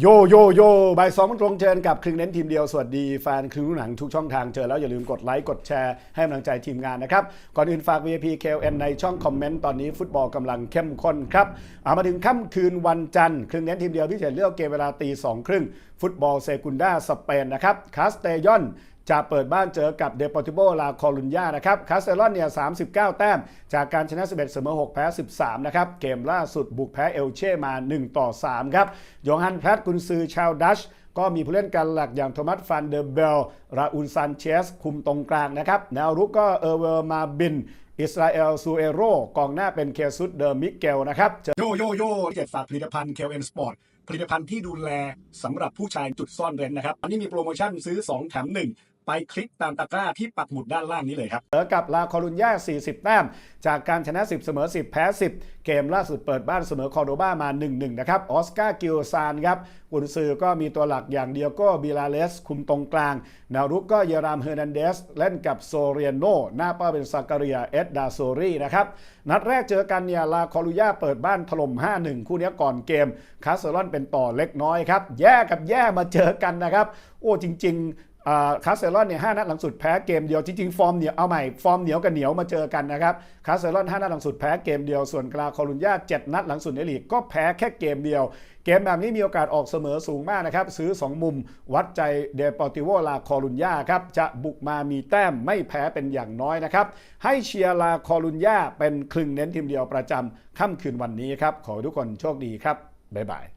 โยโยโยบ่ายสองมงตรงเชิญกับครึ่งเน้นทีมเดียว สวัสดีแฟนครึ่งหนังทุกช่องทางเจอแล้วอย่าลืมกดไลค์กดแชร์ให้กำลังใจทีมงานนะครับ ก่อนอื่นฝาก VIP KLN ในช่องคอมเมนต์ตอนนี้ฟุตบอลกำลังเข้มข้นครับอามาถึงค่ำคืนวันจันทร์ครึ่งเน้นทีมเดียวพิเศษเลือกเกมเวลาตีสองครึ่งฟุตบอลเซกุนดาสเปนนะครับคาสเตยอน จะเปิดบ้านเจอกับเดปอติโบลาคอลุญญานะครับคาสเตลอนเนี่ย39 แต้ม จากการชนะ 11 เสมอ 6 แพ้ 13 นะครับ เกมล่าสุดบุกแพ้เอลเช่มา 1 ต่อ 3 ครับโยฮันแพทกุนซือชาวดัชก็มีผู้เล่นกันหลักอย่างโทมัสฟันเดอร์เบล ราอุลซันเชส คุมตรงกลางนะครับ แนวรุกก็เออเวอร์มาบิน อิสราเอลซูเอโรกองหน้าเป็นเคซุสเดอร์มิเกลนะครับ โยโยโย่เจ็ดฝากผลิตภัณฑ์ KLN Sport ผลิตภัณฑ์ที่ดูแลสำหรับผู้ชายจุดซ่อนเร้นนะครับ อันนี้มีโปรโมชั่นซื้อ 2 แถม 1 ไปคลิกตามตะกร้าที่ปักหมุดด้านล่างนี้เลยครับเจอกับลาคอรุญญา40 แต้ม จากการชนะ 10 เสมอ 10 แพ้ 10 เกมล่าสุดเปิดบ้านเสมอคอร์โดบามา 1-1 นะครับ ออสการ์กิลซานครับกุนซือก็มีตัวหลักอย่างเดียวก็บิลาเลส คุมตรงกลางแนวรุกก็เยรามเฮอร์นันเดส เล่นกับโซเรียโน หน้าเป้าเป็นซาการีย เอ็ดดาโซรีนะครับ นัดแรกเจอกันเนี่ยลาคอรุญญาเปิดบ้านถล่ม 5-1 คู่นี้ก่อนเกม คาสเซอรอนเป็นต่อเล็กน้อยครับ แย่กับแย่มาเจอกันนะครับ โอ้จริง ๆ คาสเซลอนเนี่ยห้านัดหลังสุดแพ้เกมเดียวจริงๆ ฟอร์มเหนียวเอาใหม่ฟอร์มเหนียวกับเหนียวมาเจอกันนะครับคาสเซลอนห้านัดหลังสุดแพ้เกมเดียวส่วนกลาคอลุญญาเจ็ดนัดหลังสุดในลีกก็แพ้แค่เกมเดียว เกมแบบนี้มีโอกาสออกเสมอสูงมากนะครับ ซื้อ 2 มุมวัดใจเดปอติโวลาคอลุญญาครับ จะบุกมามีแต้มไม่แพ้เป็นอย่างน้อยนะครับ ให้เชียร์ลาคอลุญญาเป็นครึ่งเน้นทีมเดียวประจำค่ำคืนวันนี้ครับขอทุกคนโชคดีครับบ๊ายบาย